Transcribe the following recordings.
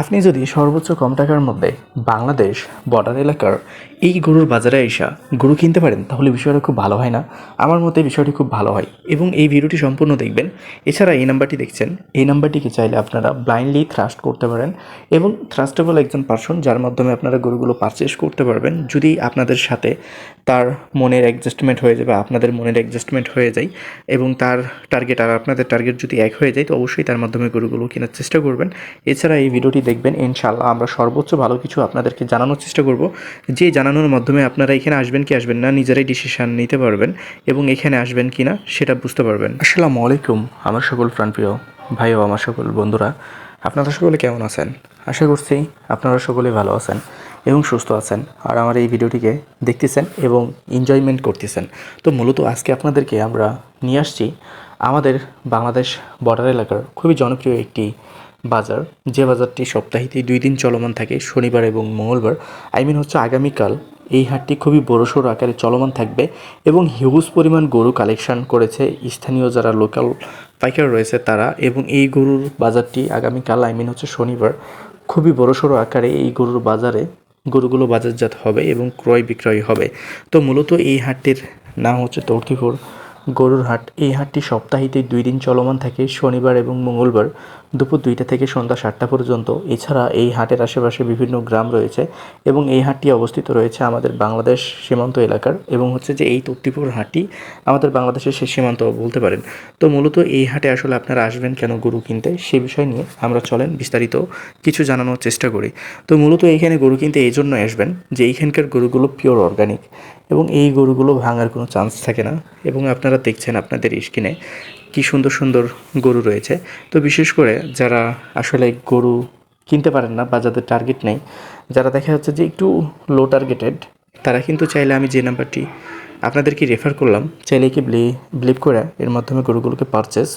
আপনি যদি সর্বোচ্চ কম টাকার মধ্যে বাংলাদেশ বর্ডার এলাকার এই গরুর বাজারে আইসা গরু কিনতে পারেন, তাহলে বিষয়টা খুব ভালো হয় না। আমার মতে বিষয়টি খুব ভালো হয়। এবং এই ভিডিওটি সম্পূর্ণ দেখবেন। এছাড়া এই নাম্বারটি দেখছেন। এই নাম্বারটিকে চাইলে আপনারা ব্লাইন্ডলি থ্রাস্ট করতে পারেন এবং থ্রাস্টেবল একজন পার্সন যার মাধ্যমে আপনারা গরুগুলো পারচেস করতে পারবেন। যদি আপনাদের সাথে তার মনের অ্যাডজাস্টমেন্ট হয়ে যাবে আপনাদের মনের অ্যাডজাস্টমেন্ট হয়ে যায় এবং তার টার্গেট আর আপনাদের টার্গেট যদি এক হয়ে যায়, তো অবশ্যই তার মাধ্যমে গরুগুলো কেনার চেষ্টা করবেন। এছাড়া এই ভিডিওটি দেখবেন ইনশাল্লাহ আমরা সর্বোচ্চ ভালো কিছু আপনাদেরকে জানানোর চেষ্টা করব। যে জানানোর মাধ্যমে আপনারা এখানে আসবেন কি আসবেন না, নিজেরাই ডিসিশন নিতে পারবেন এবং এখানে আসবেন কি না, সেটা বুঝতে পারবেন। আসসালামু আলাইকুম, আমার সকল প্রাণপ্রিয় ভাই ও আমার সকল বন্ধুরা। আপনারা সকলে কেমন আছেন? আশা করছি আপনারা সকলে ভালো আছেন এবং সুস্থ আছেন আর আমার এই ভিডিওটিকে দেখতেছেন এবং এনজয়মেন্ট করতেছেন। তো মূলত আজকে আপনাদেরকে আমরা নিয়ে আসছি আমাদের বাংলাদেশ বর্ডার এলাকার খুবই জনপ্রিয় একটি বাজার, যে বাজারটি সপ্তাহিতে দুই দিন চলমান থাকে, শনিবার এবং মঙ্গলবার আই মিন হচ্ছে আগামীকাল, এই হাটটি খুবই বড়সড় আকারে চলমান থাকবে এবং হিউজ পরিমাণ গরু কালেকশন করেছে স্থানীয় যারা লোকাল পাইকার রয়েছে তারা এবং এই গরুর বাজারটি আগামীকাল আই মিন হচ্ছে শনিবার, খুবই বড়সড় আকারে এই গরুর বাজারে গরুগুলো বাজারজাত হবে এবং ক্রয় বিক্রয় হবে। তো মূলত এই হাটটির নাম হচ্ছে তর্তিপুর গরুর হাট। এই হাটটি সপ্তাহিতে দুই দিন চলমান থাকে, শনিবার এবং মঙ্গলবার। দুপুর দুইটা থেকে সন্ধ্যা সাতটা পর্যন্ত। এছাড়া এই হাটের আশেপাশে বিভিন্ন গ্রাম রয়েছে এবং এই হাটটি অবস্থিত রয়েছে আমাদের বাংলাদেশ সীমান্ত এলাকার এবং হচ্ছে যে এই তত্তিপুর হাটটি আমাদের বাংলাদেশের শেষ সীমান্ত বলতে পারেন। তো মূলত এই হাটে আসলে আপনারা আসবেন কেন গরু কিনতে সে বিষয় নিয়ে আমরা চলেন বিস্তারিত কিছু জানানোর চেষ্টা করি। তো মূলত এইখানে গরু কিনতে এই জন্য আসবেন যে এইখানকার গরুগুলো পিওর অর্গানিক এবং এই গরুগুলো ভাঙার কোনো চান্স থাকে না এবং আপনারা দেখছেন আপনাদের স্কিনে কি সুন্দর সুন্দর গরু রয়েছে। তো বিশেষ করে যারা আসলে গরু কিনতে পারেন না বা যাদের টার্গেট নেই, যারা দেখা যাচ্ছে যে একটু লো টার্গেটেড তারা কিন্তু চাইলে আমি যে নাম্বারটি আপনাদেরকে রেফার করলাম, চাইলে কি ব্লি ব্লিভ করে এর মাধ্যমে গরুগুলোকে পারচেস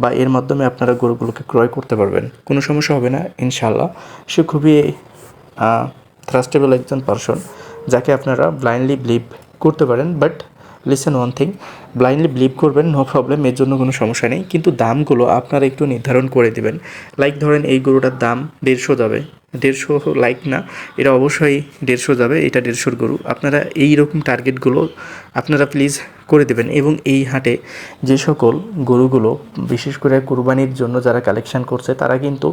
বা এর মাধ্যমে আপনারা গরুগুলোকে ক্রয় করতে পারবেন। কোনো সমস্যা হবে না ইনশাল্লাহ সে খুবই থ্রাস্টেবল একজন পারসন যাকে আপনারা ব্লাইন্ডলি ব্লিভ করতে পারেন but listen one thing blindly believe করবেন নো প্রবলেম এর জন্য কোনো সমস্যা নেই। কিন্তু দামগুলো আপনারা একটু নির্ধারণ করে দিবেন। লাইক ধরেন এই গরুটার দাম দেড়শো যাবে। দেড়শো লাইক না, এটা অবশ্যই দেড়শো যাবে, এটা দেড়শোর গরু। আপনারা এই রকম টার্গেটগুলো আপনারা প্লিজ করে দেবেন। এবং এই হাটে যে সকল গরুগুলো, বিশেষ করে কোরবানির জন্য যারা কালেকশন করছে, তারা কিন্তু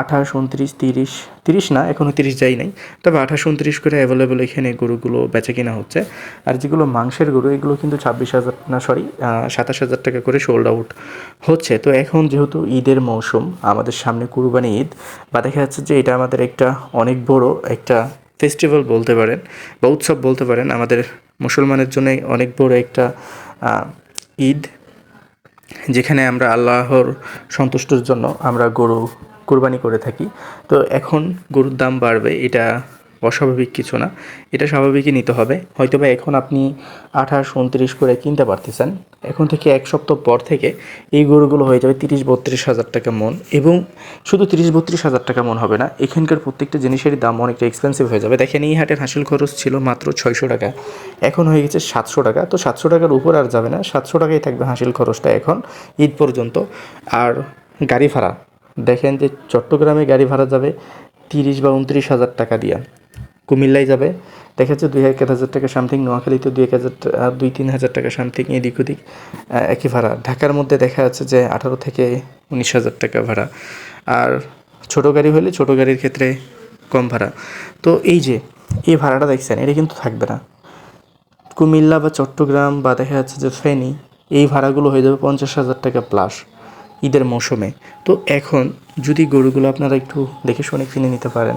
আঠাশ, উনত্রিশ, তিরিশ তিরিশ না এখনও তিরিশ যাই নাই। তবে আঠাশ, উনত্রিশ করে অ্যাভেলেবেল এখানে গরুগুলো বেচা কেনা হচ্ছে। আর যেগুলো মাংসের গরু, এগুলো কিন্তু ছাব্বিশ হাজার, না সরি সাতাশ হাজার টাকা করে সোল্ড আউট হচ্ছে। তো এখন যেহেতু ঈদের মৌসুম, আমাদের সামনে কুরবানি ঈদ, বা দেখা যাচ্ছে যে এটা আমাদের একটা অনেক বড় একটা ফেস্টিভ্যাল বলতে পারেন বা উৎসব বলতে পারেন, আমাদের মুসলমানের জন্য অনেক বড় একটা ঈদ, যেখানে আমরা আল্লাহর সন্তুষ্টর জন্য আমরা গরু কোরবানি করে থাকি। তো এখন গরুর দাম বাড়বে, এটা অস্বাভাবিক কিছু না। এটা স্বাভাবিকই নিতে হবে। হয়তোবা এখন আপনি আঠাশ, উনত্রিশ করে কিনতে পারতেছেন। এখন থেকে এক সপ্তাহ পর থেকে এই গরুগুলো হয়ে যাবে তিরিশ, বত্রিশ হাজার টাকা মন। এবং শুধু তিরিশ, বত্রিশ হাজার টাকা মন হবে না, এখানকার প্রত্যেকটা জিনিসেরই দাম অনেকটা এক্সপেন্সিভ হয়ে যাবে। দেখেন, এই হাটের হাসিল খরচ ছিল মাত্র ছয়শো টাকা। এখন হয়ে গেছে সাতশো টাকা। তো সাতশো টাকার উপর আর যাবে না। সাতশো টাকাই থাকবে হাসিল খরচটা এখন, ঈদ পর্যন্ত। আর গাড়ি ভাড়া। দেখেন যে চট্টগ্রামে গাড়ি ভাড়া যাবে তিরিশ বা উনত্রিশ হাজার টাকা দিয়া। কুমিল্লায় যাবে। দেখা যাচ্ছে দুই এক হাজার টাকা সামথিং নোয়াখালীতে দুই এক হাজার দুই তিন হাজার টাকা সামথিং এদিক ওদিক একই ভাড়া। ঢাকার মধ্যে দেখা যাচ্ছে যে আঠারো থেকে উনিশ হাজার টাকা ভাড়া। আর ছোট গাড়ি হলে ছোট গাড়ির ক্ষেত্রে কম ভাড়া। তো এই যে, এই ভাড়াটা দেখছেন, এটা কিন্তু থাকবে না। কুমিল্লা বা চট্টগ্রাম বা দেখা যাচ্ছে যে ফেনী, এই ভাড়াগুলো হয়ে যাবে পঞ্চাশ হাজার টাকা প্লাস ঈদের মৌসুমে। তো এখন যদি গরুগুলো আপনারা একটু দেখে শুনে কিনে নিতে পারেন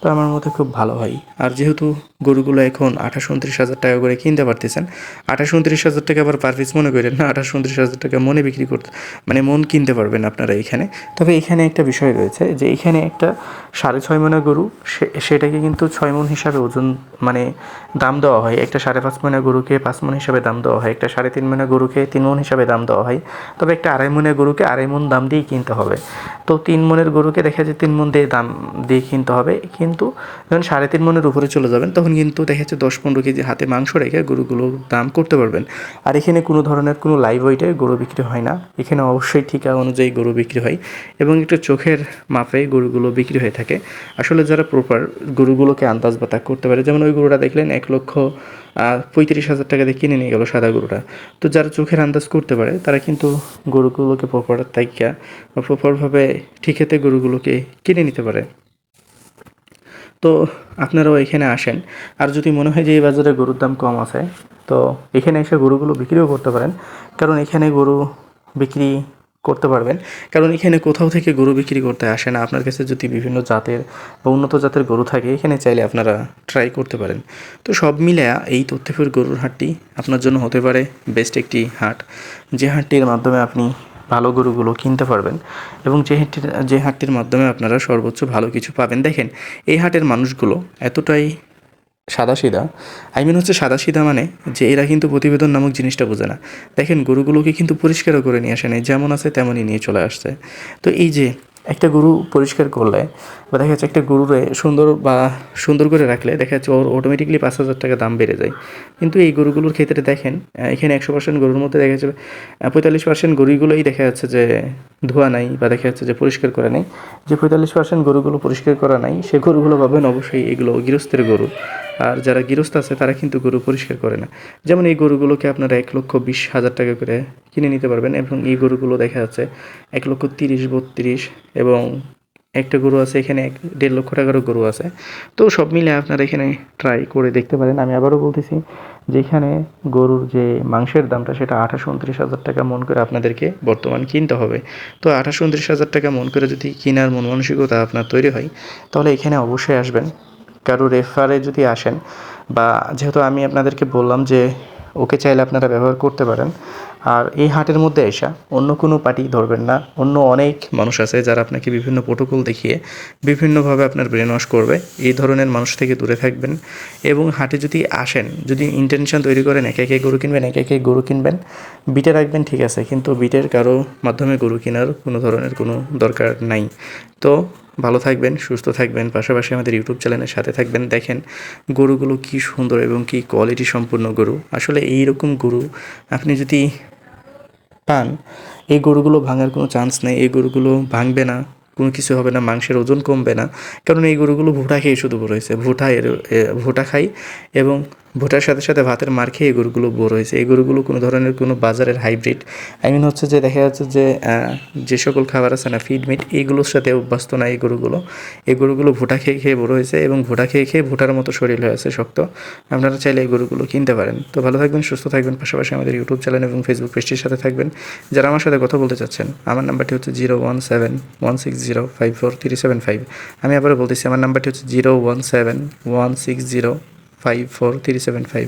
তো আমার মতে খুব ভালো হয়। আর যেহেতু গরুগুলো এখন আঠাশ উনত্রিশ হাজার টাকা করে কিনতে পারতেছেন, আঠাশ উনত্রিশ হাজার টাকা আবার পার পিস মনে করেন না, আঠাশ উনত্রিশ হাজার টাকা মনে বিক্রি করতে মানে মন কিনতে পারবেন আপনারা এখানে। তবে এখানে একটা বিষয় রয়েছে যে এখানে একটা সাড়ে ছয় মনে গরু সেটাকে কিন্তু ছয় মন হিসাবে ওজন মানে দাম দেওয়া হয়। একটা সাড়ে পাঁচ মনে গরুকে পাঁচ মন হিসাবে দাম দেওয়া হয়, একটা সাড়ে তিন মনে গরুকে তিন মন হিসাবে দাম দেওয়া হয়। তবে একটা আড়াই মনের গরুকে আড়াই মন দাম দিয়েই কিনতে হবে। তো তিন মনের গরুকে দেখা যায় তিন মন দিয়ে দাম দিয়ে কিনতে হবে। কিন্তু যখন সাড়ে তিন মনের উপরে চলে যাবেন, তখন কিন্তু দেখা যাচ্ছে দশ পনেরো কেজি হাতে মাংস রেখে গরুগুলো দাম করতে পারবেন। আর এখানে কোনো ধরনের কোনো লাইভ ওয়েটে গরু বিক্রি হয় না। এখানে অবশ্যই ঠিকা অনুযায়ী গরু বিক্রি হয় এবং একটু চোখের মাপে গরুগুলো বিক্রি হয়ে থাকে। আসলে যারা প্রপার গরুগুলোকে আন্দাজ বাতা করতে পারে, যেমন ওই গরুটা দেখলেন এক লক্ষ পঁয়ত্রিশ হাজার টাকা দিয়ে কিনে নিয়ে গেল সাদা গরুটা। তো যারা চোখের আন্দাজ করতে পারে, তারা কিন্তু গরুগুলোকে প্রপার তাইকা প্রপারভাবে ঠিকেতে গরুগুলোকে কিনে নিতে পারে। তো আপনারাও এখানে আসেন। আর যদি মনে হয় যে এই বাজারে গরুর দাম কম আছে, তো এখানে এসে গরুগুলো বিক্রিও করতে পারেন। কারণ এখানে গরু বিক্রি করতে পারবেন। কারণ এখানে কোথাও থেকে গরু বিক্রি করতে আসে না। আপনার কাছে যদি বিভিন্ন জাতের বা উন্নত জাতের গরু থাকে, এখানে চাইলে আপনারা ট্রাই করতে পারেন। তো সব মিলে এই তথ্যফের গরুর হাটটি আপনার জন্য হতে পারে বেস্ট একটি হাট। যে হাটটির মাধ্যমে আপনি ভালো গরুগুলো কিনতে পারবেন এবং যে হাটটির যে হাটটির মাধ্যমে আপনারা সর্বোচ্চ ভালো কিছু পাবেন। দেখেন, এই হাটের মানুষগুলো এতটাই সাদাসিধা। আই মিন হচ্ছে সাদাসিধা মানে যে এরা কিন্তু প্রতিবেদন নামক জিনিসটা বোঝে না। দেখেন, গরুগুলোকে কিন্তু পরিষ্কারও করে নিয়ে আসে নাই, যেমন আছে তেমনই নিয়ে চলে আসছে। তো এই যে একটা গরু পরিষ্কার করলে বা দেখা যাচ্ছে একটা গরুরে সুন্দর বা সুন্দর করে রাখলে দেখা যাচ্ছে ওর অটোমেটিকলি পাঁচ হাজার টাকা দাম বেড়ে যায়। কিন্তু এই গরুগুলোর ক্ষেত্রে দেখেন এখানে একশো পার্সেন্ট গরুর মধ্যে দেখা যাচ্ছে পঁয়তাল্লিশ পার্সেন্ট গরুগুলোই দেখা যাচ্ছে যে ধোয়া নাই বা দেখা যাচ্ছে যে পরিষ্কার করা নেই, যে পঁয়তাল্লিশ পার্সেন্ট গরুগুলো পরিষ্কার করা নাই, সে গরুগুলো পাবেন অবশ্যই এগুলো গৃহস্থের গরু। আর যারা গৃহস্থ আছে, তারা কিন্তু গরু পরিষ্কার করে না। যেমন এই গরুগুলোকে আপনারা এক লক্ষ বিশ হাজার টাকা করে কিনে নিতে পারবেন এবং এই গরুগুলো দেখা যাচ্ছে এক লক্ষ তিরিশ, বত্রিশ এবং একটা গরু আছে, এখানে এক দেড় লক্ষ টাকারও গরু আছে। তো সব মিলে আপনারা এখানে ট্রাই করে দেখতে পারেন। আমি আবারও বলতেছি, যেখানে গরুর যে মাংসের দামটা, সেটা আঠাশ উনত্রিশ হাজার টাকা মন করে আপনাদেরকে বর্তমান কিনতে হবে। তো আঠাশ উনত্রিশ হাজার টাকা মন করে যদি কেনার মন মানসিকতা আপনার তৈরি হয়, তাহলে এখানে অবশ্যই আসবেন। কারও রেফারে যদি আসেন, বা যেহেতু আমি আপনাদেরকে বললাম যে, ওকে চাইলে আপনারা ব্যবহার করতে পারেন আর এই হাটের মধ্যে এসা অন্য কোনো পার্টি ধরবেন না। অন্য অনেক মানুষ আছে যারা আপনাকে বিভিন্ন প্রোটোকল দেখিয়ে বিভিন্নভাবে আপনার ব্রেন ওয়াশ করবে। এই ধরনের মানুষ থেকে দূরে থাকবেন এবং হাটে যদি আসেন, যদি ইন্টেনশন তৈরি করেন, একে একে গরু কিনবেন, একে একে গরু কিনবেন, বিটে রাখবেন ঠিক আছে, কিন্তু বিটের কারও মাধ্যমে গরু কেনার কোনো ধরনের কোনো দরকার নাই। তো ভালো থাকবেন, সুস্থ থাকবেন, পাশাপাশি আমাদের ইউটিউব চ্যানেলের সাথে থাকবেন। দেখেন গরুগুলো কি সুন্দর এবং কি কোয়ালিটি সম্পূর্ণ গরু। আসলে এই রকম গরু আপনি যদি পান, এই গরুগুলো ভাঙার কোনো চান্স নেই, এই গরুগুলো ভাঙবে না, কোনো কিছু হবে না, মাংসের ওজন কমবে না। কারণ এই গরুগুলো ভুটা খেয়ে শুধু বড় হয়েছে ভুটা এর ভুটা খাই এবং ভুটার সাথে সাথে ভাতের মার খেয়ে এই গরুগুলো বড় হয়েছে। এই গরুগুলো কোনো ধরনের কোনো বাজারের হাইব্রিড আই মিন হচ্ছে যে দেখা যাচ্ছে যে যে সকল খাবার আছে না ফিড মিট এইগুলোর সাথে অভ্যস্ত না এই গরুগুলো। এই গরুগুলো ভুটা খেয়ে খেয়ে বড় হয়েছে এবং ভুটা খেয়ে খেয়ে ভুটার মতো শরীর হয়ে আছে, শক্ত। আপনারা চাইলে এই গরুগুলো কিনতে পারেন। তো ভালো থাকবেন, সুস্থ থাকবেন, পাশাপাশি আমাদের ইউটিউব চ্যানেল এবং ফেসবুক পেজটির সাথে থাকবেন। যারা আমার সাথে কথা বলতে চাচ্ছেন, আমার নাম্বারটি হচ্ছে zero one seven one six zero five four three seven five আমি আবারও বলতেছি, আমার নাম্বারটি হচ্ছে zero one seven one six zero five four three seven five